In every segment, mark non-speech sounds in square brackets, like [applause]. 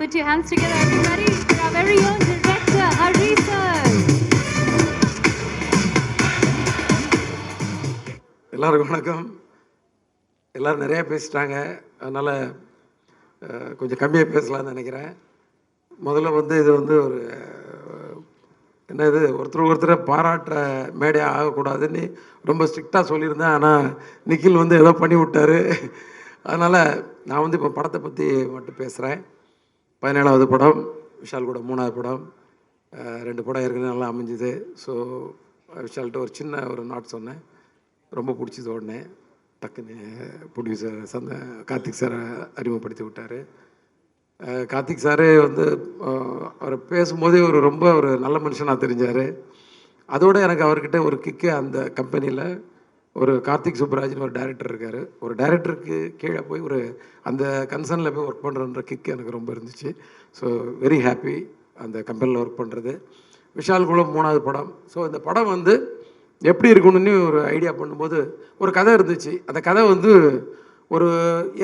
Put your hands together, everybody, for our very own director, Hari sir. எல்லாருக்கும் வணக்கம். எல்லோரும் நிறையா பேசிட்டாங்க. அதனால் கொஞ்சம் கம்மியாக பேசலாம்னு நினைக்கிறேன். முதல்ல வந்து இது வந்து ஒரு என்ன இது ஒருத்தர் ஒருத்தரை பாராட்டுற மேடையாக ஆகக்கூடாதுன்னு ரொம்ப ஸ்ட்ரிக்டாக சொல்லியிருந்தேன். ஆனால் நிக்கில் வந்து ஏதோ பண்ணி விட்டார் அதனால் நான் வந்து இப்போ படத்தை பற்றி மட்டும் பேசுகிறேன் பதினேழாவது படம் விஷால் கூட மூணாவது படம். ரெண்டு படம் ஏற்கனவே நல்லா அமைஞ்சுது. ஸோ விஷால்கிட்ட ஒரு சின்ன ஒரு நாட் சொன்னேன். ரொம்ப பிடிச்சது உடனே. டக்குன்னு ப்ரொடியூசர் சந்த கார்த்திக் சாரை அறிமுகப்படுத்தி விட்டார். கார்த்திக் சாரே வந்து அவர் பேசும்போதே ஒரு ரொம்ப ஒரு நல்ல மனுஷனாக தெரிஞ்சார். அதோட எனக்கு அவர்கிட்ட ஒரு கிக்கு அந்த கம்பெனியில் ஒரு கார்த்திக் சுப்ராஜ்னு ஒரு டைரக்டர் இருக்கார். ஒரு டைரக்டருக்கு கீழே போய் ஒரு அந்த கன்சர்னில் போய் ஒர்க் பண்ணுறன்ற கிக்கு எனக்கு ரொம்ப இருந்துச்சு. ஸோ வெரி ஹாப்பி அந்த கம்பெனியில் ஒர்க் பண்ணுறது விஷால் குளம் மூணாவது படம். ஸோ இந்த படம் வந்து எப்படி இருக்கணும்னு ஒரு ஐடியா பண்ணும்போது ஒரு கதை இருந்துச்சு. அந்த கதை வந்து ஒரு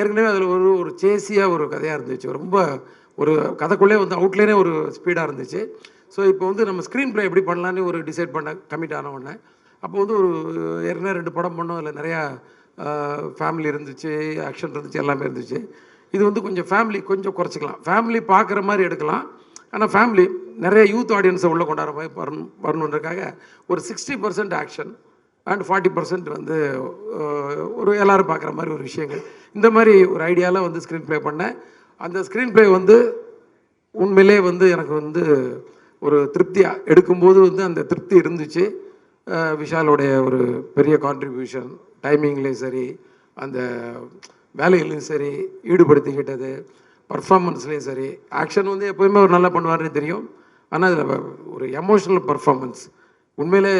ஏற்கனவே அதில் ஒரு ஒரு சேசியாக ஒரு கதையாக இருந்துச்சு. ரொம்ப ஒரு கதைக்குள்ளே வந்து அவுட்லைனே ஒரு ஸ்பீடாக இருந்துச்சு. ஸோ இப்போ வந்து நம்ம ஸ்க்ரீன் ப்ளே எப்படி பண்ணலான்னு ஒரு டிசைட் பண்ண கமிட் ஆன உடனே அப்போ வந்து ஒரு ஏற்கனவே ரெண்டு படம் பண்ணோம். அதில் நிறையா ஃபேமிலி இருந்துச்சு ஆக்ஷன் இருந்துச்சு எல்லாமே இருந்துச்சு. இது வந்து கொஞ்சம் ஃபேமிலி கொஞ்சம் குறைச்சிக்கலாம். ஃபேமிலி பார்க்குற மாதிரி எடுக்கலாம். ஆனால் ஃபேமிலி நிறைய யூத் ஆடியன்ஸை உள்ளே கொண்டாட மாதிரி வரணும் வரணுன்றக்காக ஒரு sixty percent action and forty percent வந்து ஒரு எல்லோரும் பார்க்குற மாதிரி ஒரு விஷயங்கள். இந்த மாதிரி ஒரு ஐடியாவில் வந்து ஸ்க்ரீன் ப்ளே பண்ணேன். அந்த ஸ்க்ரீன் ப்ளே வந்து உண்மையிலே வந்து எனக்கு வந்து ஒரு திருப்தியாக எடுக்கும்போது வந்து அந்த திருப்தி இருந்துச்சு. விஷாலுடைய ஒரு பெரிய கான்ட்ரிபியூஷன் டைமிங்லேயும் சரி அந்த வேலையிலையும் சரி ஈடுபடுத்திக்கிட்டது பர்ஃபார்மன்ஸ்லேயும் சரி ஆக்ஷன் வந்து எப்போயுமே ஒரு நல்லா பண்ணுவார்னு தெரியும். ஆனால் அதில் ஒரு எமோஷனல் பர்ஃபார்மன்ஸ் உண்மையிலே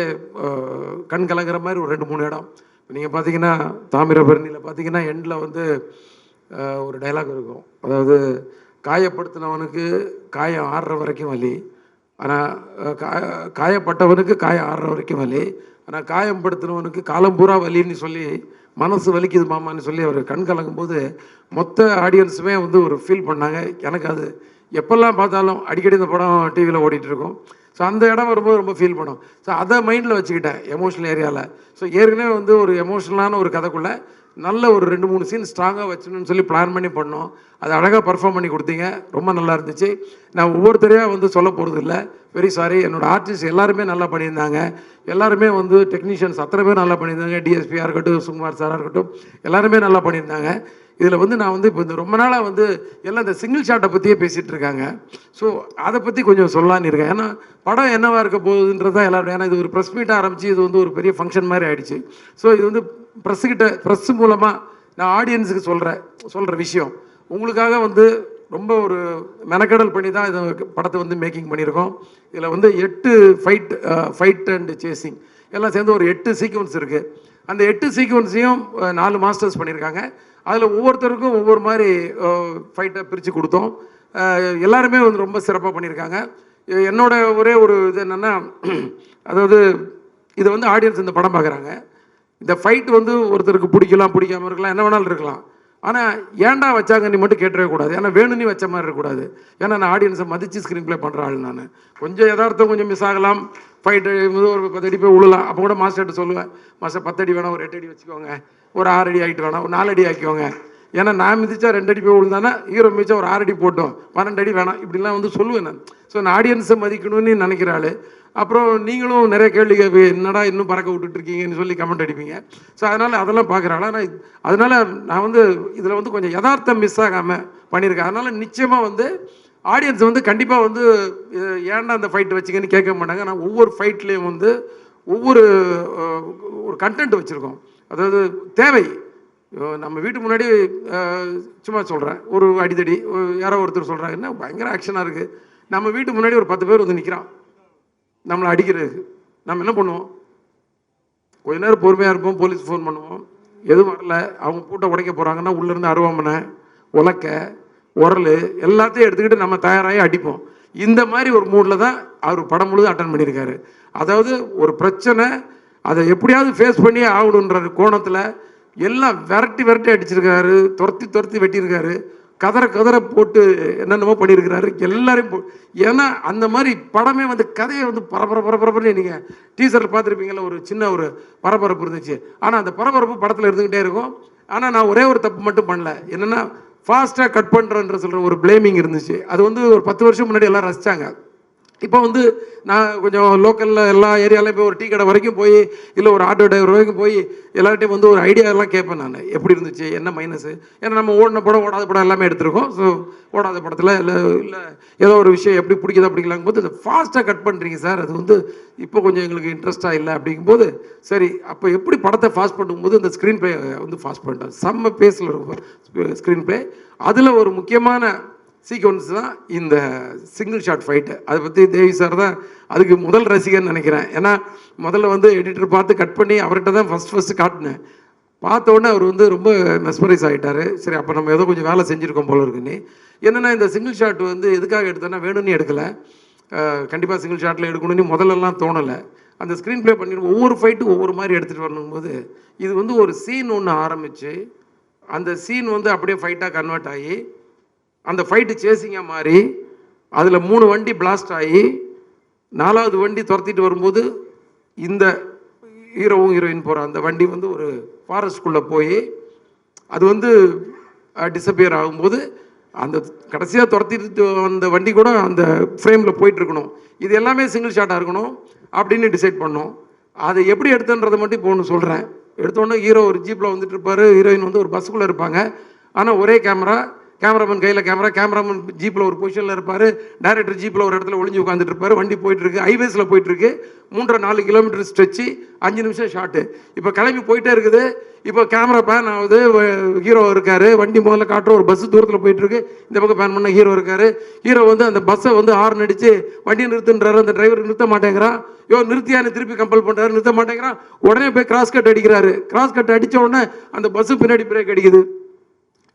கண் கலங்குற மாதிரி ஒரு ரெண்டு மூணு இடம். நீங்கள் பார்த்தீங்கன்னா தாமிரபரணியில் பார்த்தீங்கன்னா எண்டில் வந்து ஒரு டைலாக் இருக்கும். அதாவது காயப்படுத்தினவனுக்கு காயம் ஆடுற வரைக்கும் வலி. ஆனால் காய காயப்பட்டவனுக்கு காயம் ஆடுற வரைக்கும் வலி. ஆனால் காயப்படுத்தினவனுக்கு காலம் பூரா வலின்னு சொல்லி மனசு வலிக்குது மாமான்னு சொல்லி அவர் கண் கலங்கும் போது மொத்த ஆடியன்ஸுமே வந்து ஒரு ஃபீல் பண்ணாங்க. எனக்கு அது எப்பெல்லாம் பார்த்தாலும் அடிக்கடி இந்த படம் டிவியில் ஓடிட்டுருக்கோம் ஸோ அந்த இடம் வரும்போது ரொம்ப ஃபீல் பண்ணும். ஸோ அதை மைண்டில் வச்சுக்கிட்டேன் எமோஷனல் ஏரியாவில் ஸோ ஏற்கனவே வந்து ஒரு எமோஷனலான ஒரு கதைக்குள்ளே நல்ல ஒரு ரெண்டு மூணு சீன் ஸ்ட்ராங்காக வச்சுன்னு சொல்லி பிளான் பண்ணி பண்ணோம். அது அழகாக பர்ஃபார்ம் பண்ணி கொடுத்தீங்க. ரொம்ப நல்லா இருந்துச்சு. நான் ஒவ்வொருத்தரையாக வந்து சொல்ல போகிறது இல்லை. வெரி சாரி என்னோடய ஆர்டிஸ்ட் எல்லாருமே நல்லா பண்ணியிருந்தாங்க. எல்லாருமே வந்து டெக்னீஷியன்ஸ் அத்தனை பேர் நல்லா பண்ணியிருந்தாங்க. டிஎஸ்பியாக இருக்கட்டும் சுகுமார் சாராக இருக்கட்டும் எல்லாருமே நல்லா பண்ணியிருந்தாங்க. இதில் வந்து நான் வந்து இப்போ இந்த ரொம்ப நாளாக வந்து எல்லாம் இந்த சிங்கிள் ஷாட்டை பற்றியே பேசிகிட்டு இருக்காங்க. ஸோ அதை பற்றி கொஞ்சம் சொல்லலான்னு இருக்கேன். ஏன்னா படம் என்னவாக இருக்க போகுதுன்றதான் எல்லாரும். ஏன்னா இது ஒரு ப்ரெஸ் மீட்டாக ஆரம்பித்து இது வந்து ஒரு பெரிய ஃபங்க்ஷன் மாதிரி ஆகிடுச்சு ஸோ இது வந்து ப்ரெஸ்ஸுக்கிட்ட ப்ரெஸ் மூலமாக நான் ஆடியன்ஸுக்கு சொல்கிறேன் சொல்கிற விஷயம். உங்களுக்காக வந்து ரொம்ப ஒரு மெனக்கடல் பண்ணி தான் இது படத்தை வந்து மேக்கிங் பண்ணியிருக்கோம். இதில் வந்து எட்டு ஃபைட் ஃபைட் அண்ட் சேசிங் எல்லாம் சேர்ந்து ஒரு எட்டு சீக்வன்ஸ் இருக்குது அந்த எட்டு சீக்வன்ஸையும் நாலு மாஸ்டர்ஸ் பண்ணியிருக்காங்க. அதில் ஒவ்வொருத்தருக்கும் ஒவ்வொரு மாதிரி ஃபைட்டை பிரித்து கொடுத்தோம். எல்லாருமே வந்து ரொம்ப சிறப்பாக பண்ணியிருக்காங்க. என்னோட ஒரே ஒரு இது என்னென்னா அதாவது இதை வந்து ஆடியன்ஸ் இந்த படம் பார்க்குறாங்க இந்த ஃபைட் வந்து ஒருத்தருக்கு பிடிக்கலாம் பிடிக்காம இருக்கலாம் என்ன வேணாலும் இருக்கலாம். ஆனால் ஏன்டா வச்சாங்க நீ மட்டும் கேட்டவே கூடாது. ஏன்னா வேணும்னு வச்ச மாதிரி இருக்கக்கூடாது. ஏன்னா நான் ஆடியன்ஸை மதித்து ஸ்க்ரீன் ப்ளே பண்ணுற ஆள் நான். கொஞ்சம் யதார்த்தம் கொஞ்சம் மிஸ் ஆகலாம். ஃபைட்டு ஒரு பத்து அடி போய் விழலாம் அப்போ கூட மாஸ்டர்கிட்ட சொல்லுவேன். மாஸ்டர் பத்து அடி வேணாம் ஒரு எட்டு அடி வச்சுக்கோங்க. ஒரு ஆறு அடி ஆகிட்டு வேணாம் ஒரு நாலு அடி ஆக்கிக்கோங்க. ஏன்னா நான் மிதிச்சா ரெண்டு அடி போய் விழுந்தானா ஹீரோ மிதிச்சா ஒரு ஆறு அடி போட்டோம். பன்னெண்டு அடி வேணாம். இப்படிலாம் வந்து சொல்லுவேன் நான். ஸோ நான் ஆடியன்ஸை மதிக்கணும்னு நினைக்கிறாள் அப்புறம் நீங்களும் நிறைய கேள்வி கேட்பீங்க என்னடா இன்னும் பறக்க விட்டுட்டு இருக்கீங்கன்னு சொல்லி கமெண்ட் அடிப்பீங்க. ஸோ அதனால் அதெல்லாம் பார்க்குறாங்க ஆனால் அதனால் நான் வந்து இதில் வந்து கொஞ்சம் யதார்த்தம் மிஸ் ஆகாமல் பண்ணியிருக்கேன். அதனால் நிச்சயமாக வந்து ஆடியன்ஸ் வந்து கண்டிப்பாக வந்து ஏன்டா அந்த ஃபைட் வச்சிங்கன்னு கேட்க மாட்டாங்க. நான் ஒவ்வொரு ஃபைட்லேயும் வந்து ஒவ்வொரு ஒரு கண்டென்ட் வச்சுருக்கோம். அதாவது தேவை. நம்ம வீட்டு முன்னாடி சும்மா சொல்கிறேன் ஒரு அடிதடி ஒரு யாரோ ஒருத்தர் சொல்கிறாங்க என்ன பயங்கர ஆக்ஷனாக இருக்குது நம்ம வீட்டு முன்னாடி ஒரு பத்து பேர் வந்து நிற்கிறான் நம்மளை அடிக்கிறதுக்கு நம்ம என்ன பண்ணுவோம்? கொஞ்ச நேரம் பொறுமையாக இருப்போம் போலீஸ் ஃபோன் பண்ணுவோம். எதுவும் வரல. அவங்க பூட்டை உடைக்க போகிறாங்கன்னா உள்ளேருந்து அருவாமனை உலக்க உரல் எல்லாத்தையும் எடுத்துக்கிட்டு நம்ம தயாராகி அடிப்போம். இந்த மாதிரி ஒரு மூடில் தான் அவர் படம் முழுதும் அட்டன் பண்ணியிருக்காரு. அதாவது ஒரு பிரச்சனை அதை எப்படியாவது ஃபேஸ் பண்ணியே ஆகணுன்ற கோணத்தில் எல்லாம் விரட்டி விரட்டி அடிச்சிருக்காரு துரத்தி துரத்தி வெட்டியிருக்காரு. கதற கதற போட்டு என்னென்னமோ பண்ணியிருக்கிறாரு. எல்லாரையும் போ ஏன்னா அந்த மாதிரி படமே வந்து கதையை வந்து பரபர பரபரப்புன்னு நீங்கள் டீசரில் பார்த்துருப்பீங்களா ஒரு சின்ன ஒரு பரபரப்பு இருந்துச்சு. ஆனால் அந்த பரபரப்பு படத்தில் இருந்துக்கிட்டே இருக்கும். ஆனால் நான் ஒரே ஒரு தப்பு மட்டும் பண்ணல. என்னென்னா ஃபாஸ்ட்டாக கட் பண்ணுறேன்ற சொல்கிற ஒரு பிளேமிங் இருந்துச்சு. அது வந்து ஒரு பத்து வருஷம் முன்னாடி எல்லாம் ரசித்தாங்க இப்போ வந்து நான் கொஞ்சம் லோக்கலில் எல்லா ஏரியாலையும் போய் ஒரு டீ கடை வரைக்கும் போய் இல்லை ஒரு ஆட்டோ டிரைவர் வரைக்கும் போய் எல்லார்ட்டையும் வந்து ஒரு ஐடியாலாம் கேட்பேன் நான். எப்படி இருந்துச்சு? என்ன மைனஸு ஏன்னா நம்ம ஓடின படம் ஓடாத படம் எல்லாமே எடுத்திருக்கோம். ஸோ ஓடாத படத்தில் இல்லை இல்லை ஏதோ ஒரு விஷயம் எப்படி பிடிக்குதா அப்படிங்கலாம் போது ஃபாஸ்ட்டாக கட் பண்ணுறீங்க சார். அது வந்து இப்போ கொஞ்சம் எங்களுக்கு இன்ட்ரெஸ்ட்டாக இல்லை அப்படிங்கும்போது சரி அப்போ எப்படி படத்தை ஃபாஸ்ட் பண்ணும்போது இந்த ஸ்க்ரீன் ப்ளே வந்து ஃபாஸ்ட் பண்ணிட்டேன் செம்ம பேஸில் இருக்கும் ஸ்க்ரீன் ப்ளே அதில் ஒரு முக்கியமான சீக்வன்ஸ் தான் இந்த சிங்கிள் ஷாட் ஃபைட்டு அதை பற்றி தேவி சார் தான் அதுக்கு முதல் ரசிகன் நினைக்கிறேன். ஏன்னா முதல்ல வந்து எடிட்டர் பார்த்து கட் பண்ணி அவர்கிட்ட தான் ஃபஸ்ட் ஃபஸ்ட்டு காட்டினேன். பார்த்தோன்னே அவர் வந்து ரொம்ப மெஸ்மரைஸ் ஆகிட்டார் சரி அப்போ நம்ம ஏதோ கொஞ்சம் வேலை செஞ்சுருக்கோம் போல இருக்குன்னு என்னென்னா இந்த சிங்கிள் ஷாட் வந்து எதுக்காக எடுத்தேன்னா வேணும்னு எடுக்கலை. கண்டிப்பாக சிங்கிள் ஷாட்டில் எடுக்கணும்னு முதல்லலாம் தோணலை. அந்த ஸ்க்ரீன் ப்ளே பண்ணிட்டு ஒவ்வொரு ஃபைட்டும் ஒவ்வொரு மாதிரி எடுத்துகிட்டு வரணும்போது இது வந்து ஒரு சீன் ஒன்று ஆரம்பித்து அந்த சீன் வந்து அப்படியே ஃபைட்டாக கன்வெர்ட் ஆகி அந்த ஃபைட்டு சேசிங்காக மாறி அதில் மூணு வண்டி பிளாஸ்ட் ஆகி நாலாவது வண்டி துரத்திட்டு வரும்போது இந்த ஹீரோவும் ஹீரோயின் போகிற அந்த வண்டி வந்து ஒரு ஃபாரஸ்ட்குள்ளே போய் அது வந்து டிஸப்பியர் ஆகும்போது அந்த கடைசியாக துரத்திட்டு வந்த வண்டி கூட அந்த ஃப்ரேமில் போயிட்டுருக்கணும். இது எல்லாமே சிங்கிள் ஷாட்டாக இருக்கணும் அப்படின்னு டிசைட் பண்ணோம். அதை எப்படி எடுத்தன்றதை மட்டும் இப்போ ஒன்று சொல்கிறேன் எடுத்தோன்னே ஹீரோ ஒரு ஜீப்பில் வந்துட்டு இருப்பார் ஹீரோயின் வந்து ஒரு பஸ்ஸுக்குள்ளே இருப்பாங்க. ஆனால் ஒரே கேமரா கேமராமேன் கையில் கேமரா கேமராமேன் ஜீப்பில் ஒரு பொசிஷனில் இருப்பார். டைரக்டர் ஜீப்பில் ஒரு இடத்துல ஒளிஞ்சு உட்காந்துட்டு இருப்பார். வண்டி போயிட்டுருக்கு. ஹைவேஸில் போயிட்டுருக்கு. மூன்றரை நாலு கிலோமீட்டர் ஸ்ட்ரெச்சு அஞ்சு நிமிஷம் ஷாட்டு இப்போ கிளம்பி போயிட்டே இருக்குது. இப்போ கேமரா பேன் ஆகுது. ஹீரோ இருக்கார். வண்டி முதல்ல காட்டுற ஒரு பஸ் தூரத்தில் போயிட்டுருக்கு. இந்த பக்கம் பேன் பண்ண ஹீரோ இருக்கார். ஹீரோ வந்து அந்த பஸ்ஸை வந்து ஹார்ன் அடித்து வண்டியை நிறுத்துன்றாரு. அந்த டிரைவர் நிறுத்த மாட்டேங்கிறான். யோ நிறுத்தியான்னு திருப்பி கம்பல் பண்ணுறாரு நிறுத்த மாட்டேங்கிறான். உடனே போய் கிராஸ் கட் அடிக்கிறாரு. கிராஸ் கட் அடித்த உடனே அந்த பஸ்ஸு பின்னாடி பிரேக் அடிக்குது.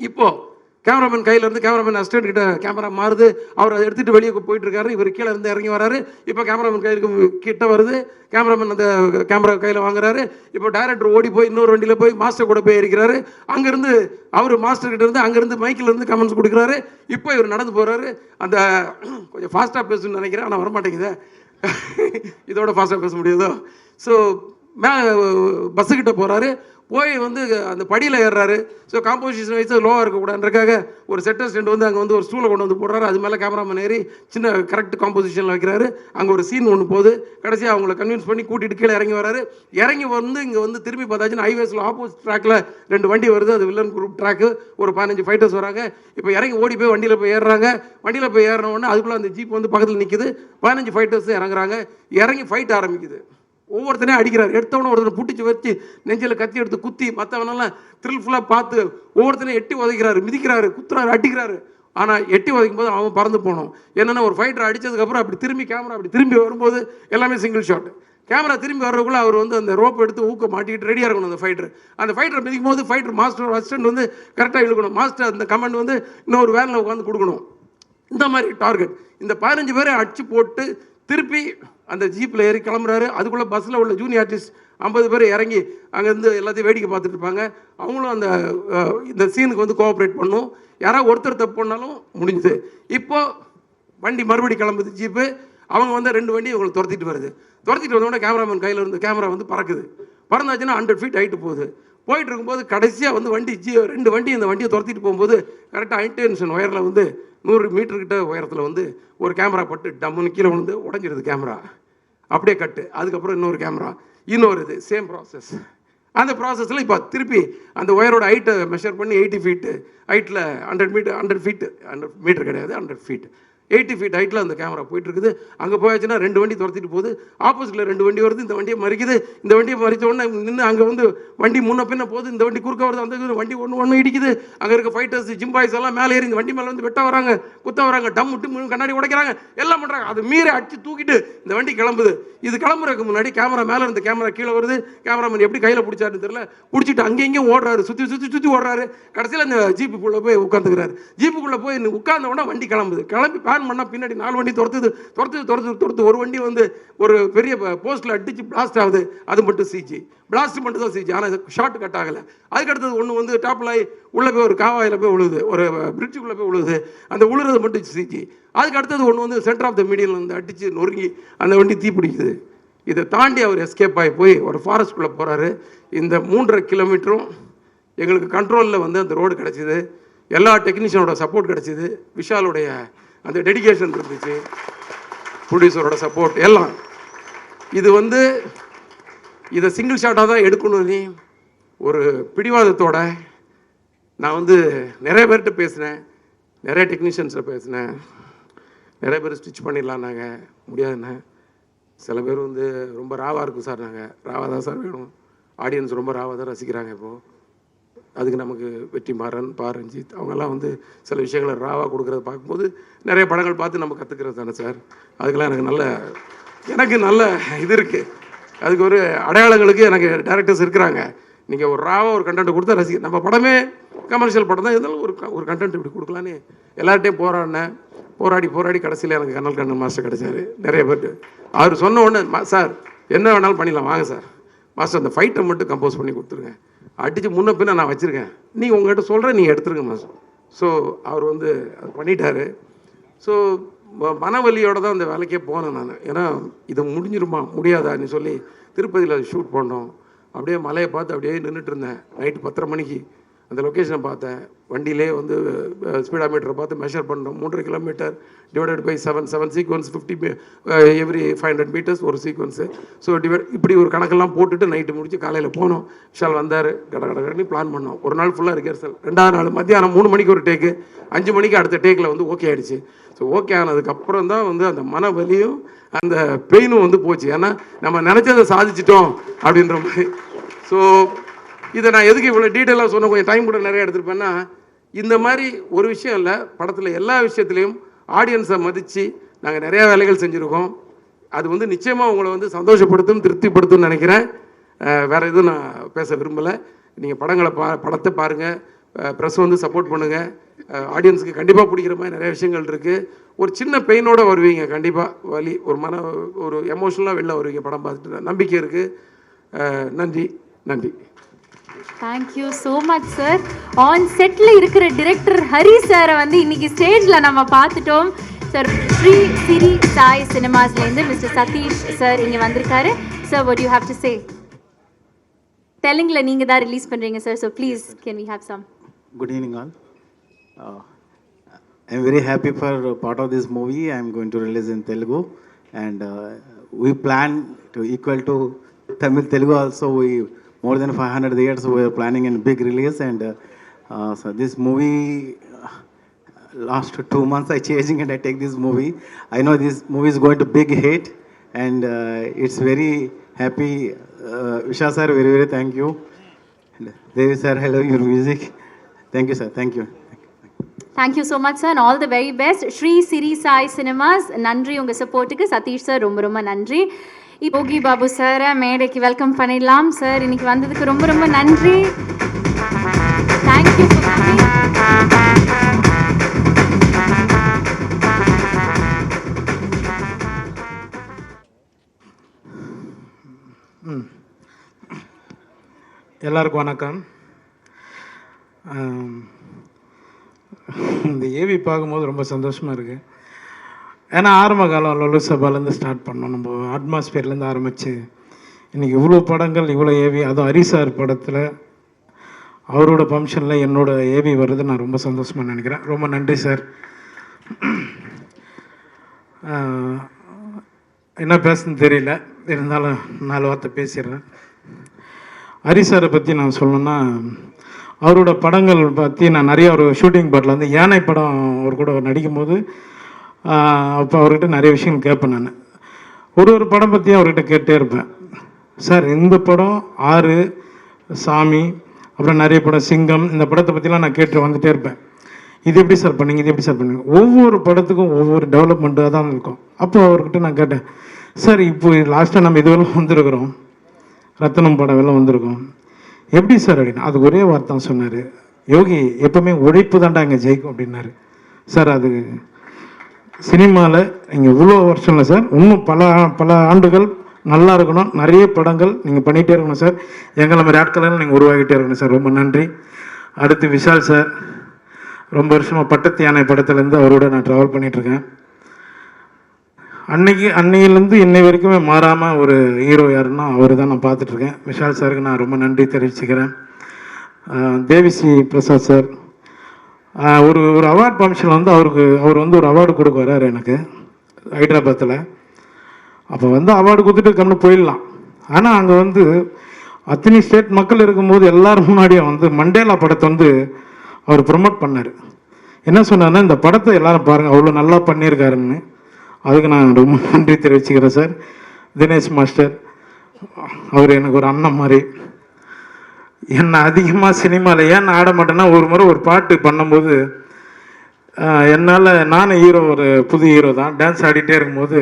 இப்போது கேமராமேன் கையில இருந்து கேமராமேன் அசிஸ்டன்ட் கிட்ட கேமரா மாறுது. அவர் அதை எடுத்துட்டு வெளியே போயிட்டு இருக்காரு இவர் கீழே இருந்து இறங்கி வராரு. இப்போ கேமராமேன் கையிலுக்கு கிட்ட வருது. கேமராமேன் அந்த கேமரா கையில் வாங்குறாரு. இப்போ டைரக்டர் ஓடி போய் இன்னொரு வண்டியில் போய் மாஸ்டர் கூட போய் இருக்கிறாரு அங்கேருந்து அவர் மாஸ்டர் கிட்ட இருந்து அங்கேருந்து மைக்கில் இருந்து கமெண்ட்ஸ் கொடுக்குறாரு. இப்போ இவர் நடந்து போகிறாரு அந்த [clears throat] கொஞ்சம் ஃபாஸ்ட்டாக பேசணும்னு நினைக்கிறேன். ஆனால் வரமாட்டேங்குதே. [laughs] இதோட ஃபாஸ்ட்டாக பேச முடியாதோ? ஸோ மே பஸ்ஸுக்கிட்ட போகிறாரு போய் வந்து அந்த படியில் ஏறுறாரு. ஸோ காம்போசிஷன் வைஸ் லோவாக இருக்கக்கூடாதுன்றக்காக ஒரு செட்டர் ஸ்டெண்ட் வந்து அங்கே வந்து ஒரு ஸ்டூலை கொண்டு வந்து போடுறாரு. அது மேலே கேமராமேன் ஏறி சின்ன கரெக்ட் காம்போசிஷனில் வைக்கிறாரு. அங்கே ஒரு சீன் ஒன்று போகுது. கடைசியாக அவங்கள கன்வின்ஸ் பண்ணி கூட்டிகிட்டு கீழே இறங்கி வராரு இறங்கி வந்து இங்கே வந்து திரும்பி பார்த்தாச்சுன்னா ஹைவேஸில் ஆப்போசிட் ட்ராக்கில் ரெண்டு வண்டி வருது. அது வில்லன் குரூப் ட்ராக்கு ஒரு பதினஞ்சு ஃபைட்டர்ஸ் வராங்க. இப்போ இறங்கி ஓடி போய் வண்டியில் போய் ஏறுறாங்க. வண்டியில் போய் ஏறின உடனே அதுக்குள்ளே அந்த ஜீப் வந்து பக்கத்தில் நிற்கிது பதினஞ்சு ஃபைட்டர்ஸ் இறங்குறாங்க. இறங்கி ஃபைட் ஆரம்பிக்குது. ஒவ்வொருத்தனையும் அடிக்கிறார். எடுத்தவன ஒருத்தனை பிடிச்சி வச்சு நெஞ்சில் கத்தி எடுத்து குத்தி மற்றவனெல்லாம் த்ரில்ஃபுல்லாக பார்த்து ஒவ்வொருத்தனையும் எட்டி உதைக்கிறாரு மிதிக்கிறாரு குத்துறாரு அடிக்கிறாரு. ஆனால் எட்டி உதைக்கும் போது அவன் பறந்து போனோம் என்னென்னா ஒரு ஃபைட்டர் அடித்ததுக்கப்புறம் அப்படி திரும்பி கேமரா அப்படி திரும்பி வரும்போது எல்லாமே சிங்கிள் ஷாட் கேமரா திரும்பி வர்றதுக்குள்ள அவர் வந்து அந்த ரோப் எடுத்து ஊக்க மாட்டிக்கிட்டு ரெடியாக இருக்கணும் அந்த ஃபைட்டர் அந்த ஃபைட்டர் மிதிக்கும் போது ஃபைட்டர் மாஸ்டர் அசிஸ்டன்ட் வந்து கரெக்டாக இழுக்கணும். மாஸ்டர் அந்த கமெண்ட் வந்து இன்னொரு வேனில் உட்காந்து கொடுக்கணும். இந்த மாதிரி டார்கெட் இந்த பதினஞ்சு பேரை அடிச்சு போட்டு திருப்பி அந்த ஜீப்பில் ஏறி கிளம்புறாரு. அதுக்குள்ளே பஸ்ஸில் உள்ள ஜூனியர் ஆர்டிஸ்ட் ஐம்பது பேர் இறங்கி அங்கேருந்து எல்லாத்தையும் வேடிக்கை பார்த்துட்டு இருப்பாங்க. அவங்களும் அந்த இந்த சீனுக்கு வந்து கோஆப்ரேட் பண்ணும். யாராவது ஒருத்தர் தப்பு பண்ணாலும் முடிஞ்சுது. இப்போது வண்டி மறுபடி கிளம்புது ஜீப்பு. அவங்க வந்து ரெண்டு வண்டி இவங்களை துரத்திட்டு வருது. துரத்திட்டு வந்தோட கேமராமேன் கையில் இருந்து கேமரா வந்து பறக்குது. பறந்தாச்சுன்னா ஹண்ட்ரட் ஃபீட் ஹைட்டு போகுது. போயிட்டு இருக்கும்போது கடைசியாக வந்து வண்டி ஜி ரெண்டு வண்டி இந்த வண்டியை துரத்திட்டு போகும்போது கரெக்டாக இன்டென்ஷன் ஒயரில் வந்து நூறு மீட்டர்கிட்ட உயரத்தில் வந்து ஒரு கேமரா பட்டு டம்முன்னு கீழே விழுந்து உடஞ்சிருது கேமரா அப்படியே கட்டு அதுக்கப்புறம் இன்னொரு கேமரா இன்னொரு இது சேம் ப்ராசஸ் அந்த ப்ராசஸில் இப்போ திருப்பி அந்த ஒயரோட ஹைட்டை மெஷர் பண்ணி எயிட்டி ஃபீட்டு ஹைட்டில் hundred metre hundred feet hundred metre கிடையாது ஹண்ட்ரட் ஃபீட் எயிட்டி ஃபீட் ஹைட்டில் அந்த கேமரா போயிட்டு இருக்குது அங்கே போயாச்சுன்னா ரெண்டு வண்டி துரத்திட்டு போகுது. ஆப்போசிட்டில் ரெண்டு வண்டி வருது இந்த வண்டியை மறிக்குது. இந்த வண்டியை மறித்த உடனே நின்று அங்கே வந்து வண்டி முன்ன பின்ன போகுது. இந்த வண்டி குறுக்க வருது அந்த வண்டி ஒன்று ஒன்று இடிக்குது. அங்கே இருக்க ஃபைட்டர்ஸ் ஜிம் பாய்ஸ் எல்லாம் மேலே ஏறி இந்த வண்டி மேலே வந்து வெட்ட வராங்க குத்த வராங்க டம் விட்டு கண்ணாடி உடைக்கிறாங்க. எல்லாம் பண்ணுறாங்க அது மீறி அடிச்சு தூக்கிட்டு இந்த வண்டி கிளம்புது. இது கிளம்புறதுக்கு முன்னாடி கேமரா மேலே இருந்த கேமரா கீழே வருது. கேமராமேன் எப்படி கையில் பிடிச்சாருன்னு தெரியல. பிடிச்சிட்டு அங்கேயும் இங்கேயும் ஓடுறாரு. சுற்றி சுற்றி சுற்றி ஓடுறாரு. கடைசியில் அந்த ஜீப்புக்குள்ளே போய் உட்காந்துக்கிறாரு ஜீப்புக்குள்ளே போய் உட்கார்ந்த உடனே வண்டி கிளம்புது. கிளம்பி பிளான் பண்ணால் பின்னாடி நாலு வண்டி துரத்துது துரத்துது துரத்து துரத்து ஒரு வண்டி வந்து ஒரு பெரிய போஸ்ட்டில் அடிச்சு பிளாஸ்ட் ஆகுது. அது மட்டும் சிஜி பிளாஸ்ட் மட்டும் தான் சிஜி ஆனால் ஷார்ட் கட் ஆகலை. அதுக்கு அடுத்தது ஒன்று வந்து டாப்பில் உள்ளே போய் ஒரு காவாயில் போய் விழுது ஒரு பிரிட்ஜுக்குள்ளே போய் விழுது அந்த உழுறது மட்டும் சிஜி அதுக்கு அடுத்தது ஒன்று வந்து சென்டர் ஆஃப் த மீடியில் வந்து அடித்து நொறுங்கி அந்த வண்டி தீ பிடிக்குது. இதை தாண்டி அவர் எஸ்கேப் ஆகி போய் ஒரு ஃபாரஸ்ட்குள்ளே போகிறாரு இந்த மூன்றரை கிலோமீட்டரும் எங்களுக்கு கண்ட்ரோலில் வந்து அந்த ரோடு கிடச்சிது. எல்லா டெக்னீஷியனோட சப்போர்ட் கிடச்சிது. விஷாலுடைய அந்த டெடிக்கேஷன் இருந்துச்சு. ப்ரொடியூசரோட சப்போர்ட் எல்லாம். இது வந்து இதை சிங்கிள் ஷாட்டாக தான் எடுக்கணும்னு ஒரு பிடிவாதத்தோட நான் வந்து நிறைய பேர்கிட்ட பேசினேன். நிறைய டெக்னீஷியன்ஸில் பேசினேன். நிறைய பேர் ஸ்டிச் பண்ணிடலாம் நாங்கள் முடியாதுண்ணே சில பேர் வந்து ரொம்ப ராவாக இருக்கும் சார் நாங்கள் ராவா தான் சார் வேணும். ஆடியன்ஸ் ரொம்ப ராவாக தான் ரசிக்கிறாங்க இப்போது அதுக்கு நமக்கு வெற்றி மாறன் பா ரஞ்சித் அவங்கெல்லாம் வந்து சில விஷயங்களை ராவாக கொடுக்குறத பார்க்கும்போது நிறைய படங்கள் பார்த்து நம்ம கற்றுக்கிறது தானே சார்? அதுக்கெல்லாம் எனக்கு நல்ல எனக்கு நல்ல இது இருக்குது அதுக்கு ஒரு அடையாளங்களுக்கு எனக்கு டேரக்டர்ஸ் இருக்கிறாங்க. நீங்கள் ஒரு ராவாக ஒரு கண்டென்ட் கொடுத்தா ரசிக்க நம்ம படமே கமர்ஷியல் படம் தான் இருந்தாலும் ஒரு க- ஒரு கண்டென்ட் இப்படி கொடுக்கலான்னு எல்லார்ட்டையும் போராடினேன். போராடி போராடி கடைசியில் எனக்கு கண்ணல் கண்ணன் மாஸ்டர் கிடைச்சாரு. நிறைய பேர் அவர் சொன்ன உடனே "மா- சார் என்ன வேணாலும் பண்ணிடலாம் வாங்க சார். மாஸ்டர் அந்த ஃபைட்டை மட்டும் கம்போஸ் பண்ணி கொடுத்துருங்க. அடித்து முன்ன பின்ன நான் வச்சுருக்கேன். நீங்கள் உங்கள்கிட்ட சொல்கிறேன் நீங்கள் எடுத்துருங்க மாஸ்டர் ஸோ அவர் வந்து அது பண்ணிட்டாரு. ஸோ மனவலியோடு தான் அந்த வேலைக்கே போனேன் நான். ஏன்னா இது முடிஞ்சிருமா முடியாதான்னு சொல்லி திருப்பதியில் ஷூட் பண்ணோம். அப்படியே மலையை பார்த்து அப்படியே நின்றுட்டு இருந்தேன். நைட்டு பத்தரை மணிக்கு அந்த லொக்கேஷனை பார்த்தேன். வண்டியிலே வந்து ஸ்பீடாமீட்டரை பார்த்து மெஷர் பண்ணுறோம். மூன்றரை kilometre divided by seven seven sequence fifty every five hundred metres ஒரு சீக்வன்ஸு ஸோ டிவைட் இப்படி ஒரு கணக்கெல்லாம் போட்டுட்டு நைட்டு முடிச்சு காலையில் போனோம். விஷால் வந்தார் கட கட பிளான் பண்ணோம். ஒரு நாள் ஃபுல்லாக ரிகர்சல் ரெண்டாவது நாள் மத்தியானம் மூணு மணிக்கு ஒரு டேக்கு அஞ்சு மணிக்கு அடுத்த டேக்கில் வந்து ஓகே ஆயிடுச்சு. ஸோ ஓகே ஆனதுக்கப்புறம் தான் வந்து அந்த மன வலியும் அந்த பெயினும் வந்து போச்சு. ஏன்னா நம்ம நினச்சதை சாதிச்சிட்டோம் அப்படின்ற மாதிரி. ஸோ இதை நான் எதுக்கு இவ்வளோ டீட்டெயிலாக சொன்ன? கொஞ்சம் டைம் கூட நிறைய எடுத்துருப்பேன்னா இந்த மாதிரி ஒரு விஷயம் இல்லை. படத்தில் எல்லா விஷயத்துலையும் ஆடியன்ஸை மதித்து நாங்கள் நிறையா வேலைகள் செஞ்சுருக்கோம். அது வந்து நிச்சயமாக உங்களை வந்து சந்தோஷப்படுத்தும் திருப்திப்படுத்தும் நினைக்கிறேன். வேறு எதுவும் நான் பேச விரும்பலை. நீங்கள் படங்களை பா படத்தை பாருங்கள் ப்ரெஸ் வந்து சப்போர்ட் பண்ணுங்கள் ஆடியன்ஸுக்கு கண்டிப்பாக பிடிக்கிற மாதிரி நிறைய விஷயங்கள் இருக்குது ஒரு சின்ன பெயினோடு வருவீங்க கண்டிப்பாக வலி ஒரு மன ஒரு எமோஷனலாக வெளில வருவீங்க படம் பார்த்துட்டு. நம்பிக்கை இருக்குது நன்றி நன்றி. Thank you so much sir on settle இருக்கிற டிரெக்டர் ஹரி சாரை வந்து இன்னைக்கு ஸ்டேஜில் நம்ம பார்த்துட்டோம். சார் ஸ்ரீ சிரி சாய் சினிமாஸ்லேருந்து மிஸ்டர் சதீஷ் சார் இங்கே வந்திருக்காரு. Sir what you have to say தெலுங்கில் நீங்கள் தான் ரிலீஸ் பண்ணுறீங்க sir so please can we have some good evening all I am very happy for part of this movie I am going to release in Telugu and we plan to equal to Tamil Telugu also we We more than 500 theaters. We are planning a big release, and uh, uh, so this movie. uh, Last two months I changing and I take this movie. I know this movie is going to big hit, and uh, it's very happy. Uh, Visha sir, very very thank you. And Devi sir, I love your music. Thank you, sir. Thank you. Thank you so much sir all the very best Sri Siri Sai cinemas நன்றி உங்கள் சப்போர்ட்டுக்கு Satish sir ரொம்ப ரொம்ப நன்றி இப்போ யோகி பாபு சாரை மேடைக்கு welcome பண்ணிடலாம். சார் இன்னைக்கு வந்ததுக்கு ரொம்ப ரொம்ப நன்றி. தேங்க்யூ எல்லாருக்கும் வணக்கம். இந்த ஏவி பார்க்கும்போது ரொம்ப சந்தோஷமாக இருக்குது ஏன்னா ஆரம்ப காலம் லொலு சபாலேருந்து ஸ்டார்ட் பண்ணோம். நம்ம அட்மாஸ்பியர்லேருந்து ஆரம்பித்து இன்றைக்கி இவ்வளோ படங்கள் இவ்வளோ ஏவி அதுவும் ஹரிசார் படத்தில் அவரோட ஃபங்க்ஷனில் என்னோட ஏவி வருது நான் ரொம்ப சந்தோஷமாக நினைக்கிறேன். ரொம்ப நன்றி சார். என்ன பேசுன்னு தெரியல. இருந்தாலும் நாலு வார்த்தை பேசிடுறேன். ஹரிசாரை பற்றி நான் சொல்லணும்னா அவரோட படங்கள் பற்றி நான் நிறைய ஒரு ஷூட்டிங் பாட்டில் வந்து யானை படம் அவர் கூட நடிக்கும்போது அப்போ அவர்கிட்ட நிறைய விஷயங்கள் கேட்பேன் நான். ஒரு ஒரு படம் பற்றியும் அவர்கிட்ட கேட்டே இருப்பேன். சார் இந்த படம் ஆறு சாமி அப்புறம் நிறைய படம் சிங்கம் இந்த படத்தை பற்றிலாம் நான் கேட்டு வந்துட்டே இருப்பேன். இது எப்படி சார் பண்ணீங்க? இது எப்படி சார் பண்ணீங்க? ஒவ்வொரு படத்துக்கும் ஒவ்வொரு டெவலப்மெண்ட்டாக தான் இருக்கும். அப்போ அவர்கிட்ட நான் கேட்டேன் சார் இப்போ லாஸ்ட்டாக நம்ம இதுவெல்லாம் வந்திருக்கிறோம். ரத்தனம் படம் எல்லாம் வந்திருக்கோம். எப்படி சார் அப்படின்னு? அது ஒரே வார்த்தை தான் சொன்னார். யோகி எப்பவுமே உழைப்பு தாண்டா அங்கே ஜெயிக்கும் அப்படின்னாரு. சார் அது சினிமாவில் நீங்கள் இவ்வளோ வருஷம் இல்லை சார். இன்னும் பல பல ஆண்டுகள் நல்லா இருக்கணும். நிறைய படங்கள் நீங்கள் பண்ணிகிட்டே இருக்கணும் சார். எங்களை மாதிரி ஆட்களெல்லாம் நீங்கள் உருவாகிட்டே இருக்கணும் சார். ரொம்ப நன்றி. அடுத்து விஷால் சார். ரொம்ப வருஷமாக பட்டத்து யானை படத்துலேருந்து அவரோட நான் ட்ராவல் பண்ணிகிட்ருக்கேன் அன்னைக்கு அன்னையிலேருந்து இன்னை வரைக்குமே மாறாமல் ஒரு ஹீரோ யாருன்னா அவர் தான் நான் பார்த்துட்ருக்கேன் விஷால் சாருக்கு நான் ரொம்ப நன்றி தெரிவிச்சுக்கிறேன். தேவிஸ்ரீ பிரசாத் சார். ஒரு ஒரு அவார்ட் ஃபங்க்ஷன் வந்து அவருக்கு அவர் வந்து ஒரு அவார்டு கொடுக்க வர்றாரு எனக்கு ஹைதராபாத்தில் அப்போ வந்து அவார்டு கொடுத்துட்டு கண்ணு போயிடலாம். ஆனால் அங்கே வந்து அத்தனை ஸ்டேட் மக்கள் இருக்கும்போது எல்லாரும் முன்னாடியும் வந்து மண்டேலா படத்தை வந்து அவர் ப்ரொமோட் பண்ணார். என்ன சொன்னார்னா இந்த படத்தை எல்லாரும் பாருங்கள் அவ்வளோ நல்லா பண்ணியிருக்காருன்னு. அதுக்கு நான் ரொம்ப நன்றி தெரிவிச்சுக்கிறேன் சார். தினேஷ் மாஸ்டர் அவர் எனக்கு ஒரு அண்ணன் மாதிரி. என்னை அதிகமாக சினிமாவில் ஏன் ஆட மாட்டேன்னா ஒரு முறை ஒரு பாட்டு பண்ணும்போது என்னால் நானும் ஹீரோ ஒரு புது ஹீரோ தான். டான்ஸ் ஆடிட்டே இருக்கும்போது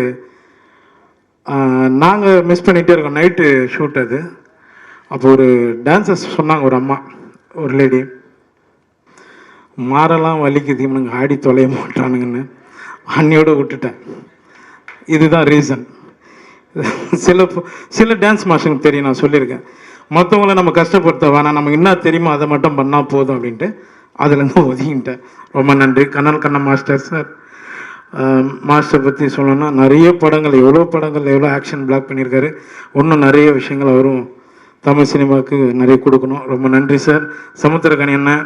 நாங்கள் மிஸ் பண்ணிகிட்டே இருக்கோம். நைட்டு ஷூட் அது. அப்போ ஒரு டான்ஸஸ் சொன்னாங்க ஒரு அம்மா ஒரு லேடி மாறெல்லாம் வலிக்குது இவனுங்க ஆடி தொலைய மாட்டானுங்கன்னு. அன்னியோட விட்டுட்டேன். இதுதான் ரீசன் சில சில டான்ஸ் மாஸ்டருக்கு தெரியும் நான் சொல்லியிருக்கேன். மற்றவங்கள நம்ம கஷ்டப்படுத்த வேணாம். நமக்கு என்ன தெரியுமோ அதை மட்டும் பண்ணால் போதும் அப்படின்ட்டு அதுலேருந்து ஒதுங்கிட்டேன். ரொம்ப நன்றி. கண்ணன் கண்ண மாஸ்டர் சார். மாஸ்டர் பற்றி சொல்லணும்னா நிறைய படங்கள் எவ்வளோ படங்கள் எவ்வளோ ஆக்ஷன் பிளாக் பண்ணியிருக்காரு. இன்னும் நிறைய விஷயங்கள் அவரும் தமிழ் சினிமாவுக்கு நிறைய கொடுக்கணும். ரொம்ப நன்றி சார். சமுத்திரக்கணி அண்ணன்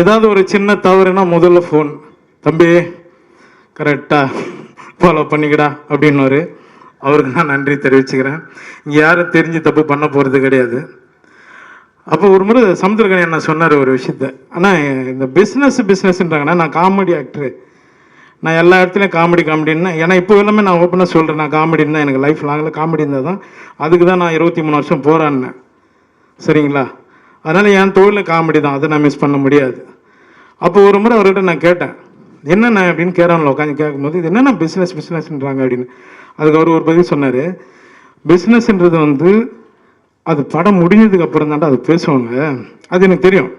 ஏதாவது ஒரு சின்ன தவறுனா முதல்ல ஃபோன் தம்பி கரெக்டாக ஃபாலோ பண்ணிக்கடா அப்படின்னாரு. அவருக்கு நான் நன்றி தெரிவிச்சுக்கிறேன். இங்கே யாரும் தெரிஞ்சு தப்பு பண்ண போகிறது கிடையாது. அப்போ ஒரு முறை சமுத்திரகனி என்ன சொன்னார் ஒரு விஷயத்த. ஆனால் இந்த பிஸ்னஸ் பிஸ்னஸ்ன்றாங்கன்னா நான் காமெடி ஆக்டரு நான் எல்லா இடத்துலையும் காமெடி காமெடின்னா ஏன்னா இப்போ எல்லாமே நான் ஓப்பனாக சொல்கிறேன் நான் காமெடின்னா எனக்கு லைஃப் லாங்கில் காமெடி இருந்தால் தான் அதுக்கு தான் நான் இருபத்தி மூணு வருஷம் போராடினேன் சரிங்களா? அதனால் என் தொழில் காமெடி தான் அதை நான் மிஸ் பண்ண முடியாது. அப்போ ஒரு முறை அவர்கிட்ட நான் கேட்டேன் என்னென்ன அப்படின்னு கேரானில் உட்காந்து கேட்கும்போது இது என்னென்ன பிஸ்னஸ் பிஸ்னஸ்ன்றாங்க அப்படின்னு. அதுக்கு அவர் ஒரு பதில் சொன்னார். பிஸ்னஸ்ன்றது வந்து அது படம் முடிஞ்சதுக்கு அப்புறம் தான்டா அது பேசுவாங்க. அது எனக்கு தெரியும்.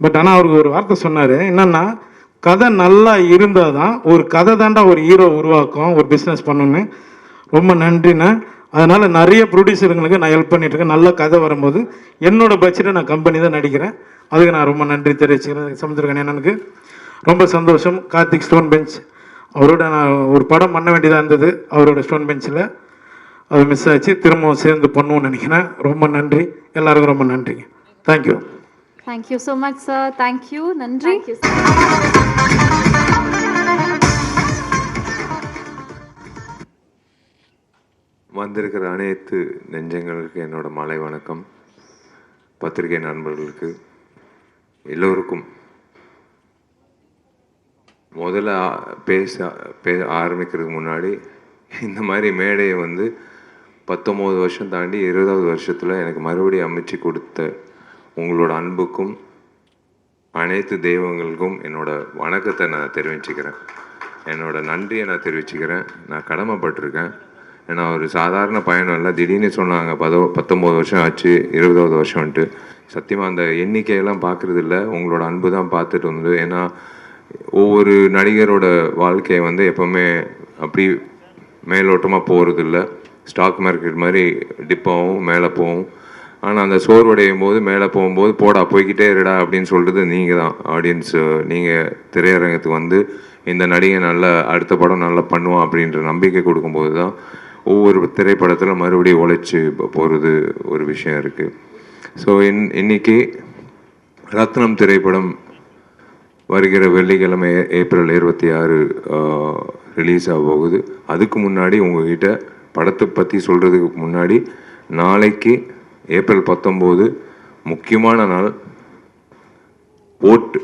பட் ஆனால் அவருக்கு ஒரு வார்த்தை சொன்னார். என்னென்னா கதை நல்லா இருந்தால் தான் ஒரு கதை தாண்டா ஒரு ஹீரோ உருவாக்கும் ஒரு பிஸ்னஸ் பண்ணணுன்னு ரொம்ப நன்றிண்ணே. அதனால் நிறைய ப்ரொடியூசருங்களுக்கு நான் ஹெல்ப் பண்ணிட்டு இருக்கேன் நல்ல கதை வரும்போது என்னோட பட்ஜெட்டை நான் கம்பெனி தான் நடிக்கிறேன். அதுக்கு நான் ரொம்ப நன்றி தெரிவிச்சுக்கிறேன். சமுத்திரகன் எனக்கு ரொம்ப சந்தோஷம். Karthik Stone Bench. அவரோட நான் ஒரு படம் பண்ண வேண்டியதாக இருந்தது. அவரோட ஸ்டோன் பெஞ்சில் அது மிஸ் ஆச்சு. திரும்பவும் சேர்ந்து பண்ணுவோம்னு நினைக்கிறேன். ரொம்ப நன்றி. எல்லாருக்கும் ரொம்ப நன்றிங்க. Thank you thank you so much sir thank you நன்றி. வந்திருக்கிற அனைத்து நெஞ்சங்களுக்கு என்னோட மாலை வணக்கம். பத்திரிகை நண்பர்களுக்கு எல்லோருக்கும் முதல்ல பேச பேச பே ஆரம்பிக்கிறதுக்கு முன்னாடி இந்த மாதிரி மேடையை வந்து பத்தொம்போது வருஷம் தாண்டி இருபதாவது வருஷத்தில் எனக்கு மறுபடியும் அமைச்சு கொடுத்த உங்களோட அன்புக்கும் அனைத்து தெய்வங்களுக்கும் என்னோட வணக்கத்தை நான் தெரிவிச்சுக்கிறேன். என்னோட நன்றியை நான் தெரிவிச்சுக்கிறேன். நான் கடமைப்பட்டிருக்கேன். ஏன்னா ஒரு சாதாரண பயணம் இல்லை. திடீர்னு சொன்னாங்க பதோ பத்தொம்போது வருஷம் ஆச்சு இருபதாவது வருஷம்ன்ட்டு. சத்தியமாக அந்த எண்ணிக்கையெல்லாம் பார்க்குறது இல்லை உங்களோட அன்பு தான் பார்த்துட்டு வந்து ஏன்னா ஒவ்வொரு நடிகரோட வாழ்க்கையை வந்து எப்போவுமே அப்படி மேலோட்டமாக போகிறது இல்லை ஸ்டாக் மார்க்கெட் மாதிரி டிப்பாகவும் மேலே போகும் ஆனால் அந்த சோர்வடையும் போது மேலே போகும்போது போடா போய்கிட்டே இருடா அப்படின்னு சொல்கிறது நீங்கள் தான். ஆடியன்ஸு நீங்கள் திரையரங்கத்துக்கு வந்து இந்த நடிகை நல்லா அடுத்த படம் நல்லா பண்ணுவான் அப்படின்ற நம்பிக்கை கொடுக்கும்போது தான் ஒவ்வொரு திரைப்படத்தில் மறுபடியும் உழைச்சி போகிறது ஒரு விஷயம் இருக்குது ஸோ இன் இன்னைக்கு ரத்னம் திரைப்படம் வருகிற வெள்ளிக்கிழமை ஏப்ரல் இருபத்தி ஆறு ரிலீஸ் ஆக போகுது. அதுக்கு முன்னாடி உங்ககிட்ட படத்தை பற்றி சொல்கிறதுக்கு முன்னாடி நாளைக்கு ஏப்ரல் பத்தொம்போது முக்கியமான நாள் ஓட்டு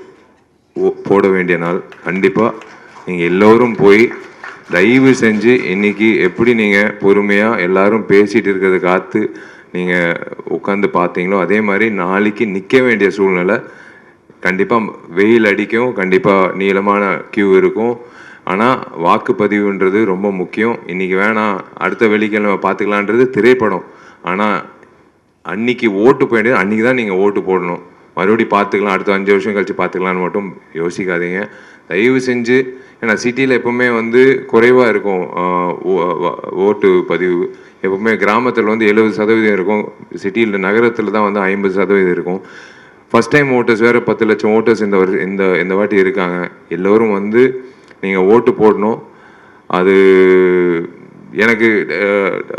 ஓ- போட வேண்டிய நாள். கண்டிப்பாக நீங்கள் எல்லோரும் போய் தயவு செஞ்சு இன்னைக்கு எப்படி நீங்கள் பொறுமையாக எல்லோரும் பேசிகிட்டு இருக்கிறத காத்து நீங்கள் உட்காந்து பார்த்தீங்களோ அதே மாதிரி நாளைக்கு நிற்க வேண்டிய சூழ்நிலை கண்டிப்பாக வெயில் அடிக்கும் கண்டிப்பாக நீளமான கியூ இருக்கும். ஆனால் வாக்குப்பதிவுன்றது ரொம்ப முக்கியம். இன்னைக்கு வேணாம் அடுத்த வெள்ளிக்கிழமை பார்த்துக்கலான்றது திரைப்படம். ஆனால் அன்னைக்கு ஓட்டு போயிட்டு அன்றைக்கி தான் நீங்கள் ஓட்டு போடணும். மறுபடியும் பார்த்துக்கலாம் அடுத்த அஞ்சு வருஷம் கழித்து பார்த்துக்கலான்னு மட்டும் யோசிக்காதீங்க. தயவு செஞ்சு ஏன்னா சிட்டியில் எப்போவுமே வந்து குறைவாக இருக்கும் ஓட்டு பதிவு. எப்பவுமே கிராமத்தில் வந்து எழுபது சதவீதம் இருக்கும். சிட்டியில் நகரத்தில் தான் வந்து ஐம்பது சதவீதம் இருக்கும். ஃபர்ஸ்ட் டைம் ஓட்டர்ஸ் வேறு பத்து லட்சம் ஓட்டர்ஸ் இந்த வருஷம் இந்த இந்த வாட்டி இருக்காங்க. எல்லோரும் வந்து நீங்கள் ஓட்டு போடணும். அது எனக்கு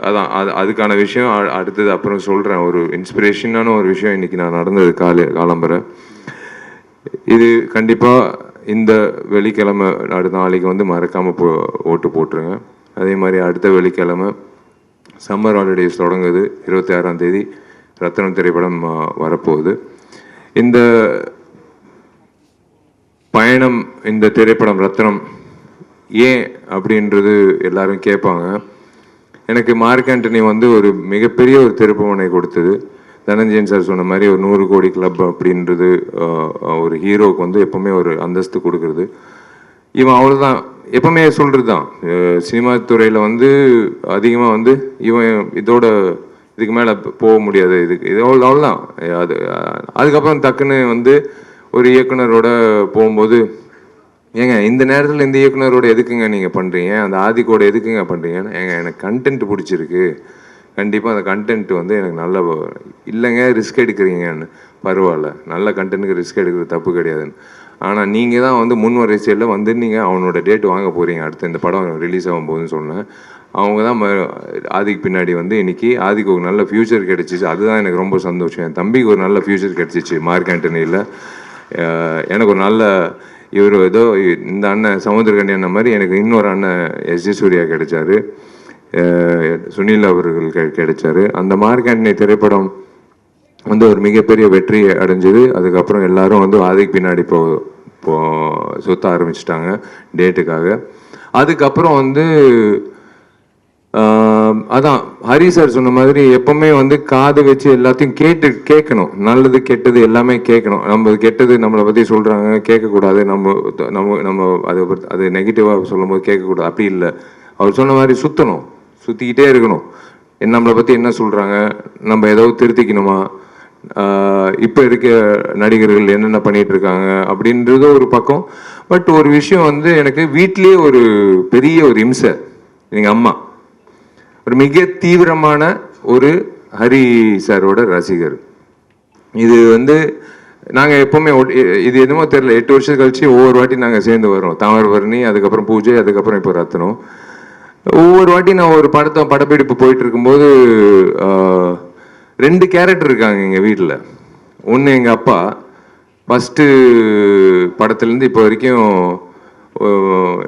அதான் அது அதுக்கான விஷயம். அ- அடுத்தது அப்புறம் சொல்கிறேன் ஒரு இன்ஸ்பிரேஷனான ஒரு விஷயம் இன்றைக்கி நான் நடந்தது காலை காலம்பரை. இது கண்டிப்பாக இந்த வெள்ளிக்கிழமை அடுத்த நாளைக்கு வந்து மறக்காமல் போ ஓட்டு போட்டுருங்க. அதே மாதிரி அடுத்த வெள்ளிக்கிழமை சம்மர் ஹாலிடேஸ் தொடங்குது. இருபத்தி ஆறாம் தேதி ரத்னம் திரைப்படம் வரப்போகுது. இந்த பயணம் இந்த திரைப்படம் ரத்னம் ஏன் அப்படின்றது எல்லாரும் கேட்பாங்க. எனக்கு மார்க் ஆண்டனி வந்து ஒரு மிகப்பெரிய ஒரு திருப்புமுனை கொடுத்தது. தனஞ்சயன் சார் சொன்ன மாதிரி ஒரு நூறு கோடி கிளப் அப்படின்றது ஒரு ஹீரோவுக்கு வந்து எப்பவுமே ஒரு அந்தஸ்து கொடுக்கறது. இவன் அவ்வளோதான் எப்பவுமே சொல்கிறது தான் சினிமா துறையில் வந்து அதிகமாக வந்து இவன் இதோட இதுக்கு மேலே போக முடியாது. இதுக்கு இது அவ்வளோ அவ்வளோதான். அது அதுக்கப்புறம் டக்குன்னு வந்து ஒரு இயக்குனரோட போகும்போது ஏங்க இந்த நேரத்தில் இந்த இயக்குனரோட எதுக்குங்க நீங்கள் பண்ணுறீங்க அந்த ஆதிக்கோட எதுக்குங்க பண்ணுறீங்கன்னு ஏங்க எனக்கு கண்டென்ட் பிடிச்சிருக்கு. கண்டிப்பாக அந்த கண்டென்ட் வந்து எனக்கு நல்ல இல்லைங்க ரிஸ்க் எடுக்கிறீங்கன்னு. பரவாயில்ல. நல்ல கண்டென்ட்டுக்கு ரிஸ்க் எடுக்கிறது தப்பு கிடையாதுன்னு. ஆனால் நீங்கள் தான் வந்து முன் வரிசையில் வந்து நீங்கள் அவனோட டேட் வாங்க போகிறீங்க அடுத்து இந்த படம் ரிலீஸ் ஆகும் போதுன்னு சொன்னேன். அவங்க தான் ம- ஆதிக்கு பின்னாடி வந்து இன்றைக்கி ஆதிக்கு ஒரு நல்ல ஃப்யூச்சர் கிடச்சிச்சு. அதுதான் எனக்கு ரொம்ப சந்தோஷம். என் தம்பிக்கு ஒரு நல்ல ஃப்யூச்சர் கிடச்சிச்சு மார்க் ஆண்டனியில். எனக்கு ஒரு நல்ல இவர் ஏதோ இந்த அண்ணன் சமுத்திரகண்டி அண்ணன் மாதிரி எனக்கு இன்னொரு அண்ணன் எஸ் ஜி சூர்யா கிடைச்சாரு. சுனில் அவர்கள் கெ- கிடைச்சாரு. அந்த மார்க் ஆண்டனி திரைப்படம் வந்து ஒரு மிகப்பெரிய வெற்றி அடைஞ்சது. அதுக்கப்புறம் எல்லாரும் வந்து ஆதிக்கு பின்னாடி போ போ சுத்த ஆரம்பிச்சிட்டாங்க டேட்டுக்காக. அதுக்கப்புறம் வந்து அதான் ஹரி சார் சொன்ன மாதிரி எப்பவுமே வந்து காது வச்சு எல்லாத்தையும் கேட்டு கேட்கணும். நல்லது கெட்டது எல்லாமே கேட்கணும். நம்ம கெட்டது நம்மளை பற்றி சொல்கிறாங்க கேட்கக்கூடாது. நம்ம நம்ம நம்ம அதை பத்தி- அது நெகட்டிவாக சொல்லும்போது கேட்கக்கூடாது. அப்படி இல்லை. அவர் சொன்ன மாதிரி சுற்றணும் சுற்றிக்கிட்டே இருக்கணும். நம்மளை பற்றி என்ன சொல்கிறாங்க நம்ம ஏதாவது திருத்திக்கணுமா? இப்போ இருக்க நடிகர்கள் என்னென்ன பண்ணிட்டு இருக்காங்க? அப்படின்றது ஒரு பக்கம். பட் ஒரு விஷயம் வந்து எனக்கு வீட்லேயே ஒரு பெரிய ஒரு இம்சை. எங்கள் அம்மா. ஒரு மிக தீவிரமான ஒரு ஹரி சாரோட ரசிகர். இது வந்து நாங்கள் எப்போவுமே இது என்னமோ தெரியல எட்டு வருஷம் கழிச்சு ஒவ்வொரு வாட்டி நாங்கள் சேர்ந்து வரோம் தாமிரபரணி அதுக்கப்புறம் பூஜை அதுக்கப்புறம் இப்போ ரத்னம் ஒவ்வொரு வாட்டி நான் ஒரு படத்தை படப்பிடிப்பு போயிட்டு இருக்கும்போது ரெண்டு கேரக்டர் இருக்காங்க எங்கள் வீட்டில் ஒன்று எங்கள் அப்பா. ஃபஸ்ட்டு படத்துலேருந்து இப்போ வரைக்கும்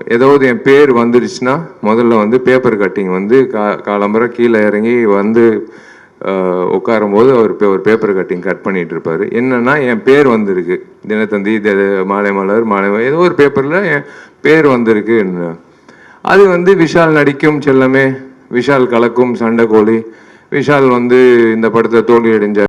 ஏதாவது என் பேர் வந்துருச்சுன்னா முதல்ல வந்து பேப்பர் கட்டிங் வந்து கா காலம்பரம் கீழே இறங்கி வந்து உட்காரும்போது அவர் பே- ஒரு பேப்பர் கட்டிங் கட் பண்ணிட்டு இருப்பாரு என்னன்னா என் பேர் வந்திருக்கு. தினத்தந்தி தி- மாலை மலர் மாலை ஏதோ ஒரு பேப்பரில் என் பேர் வந்திருக்கு அது வந்து விஷால் நடிக்கும் செல்லமே விஷால் கலக்கும் சண்டைக்கோழி விஷால் வந்து இந்த படத்தை தோல்வி அடைஞ்சார்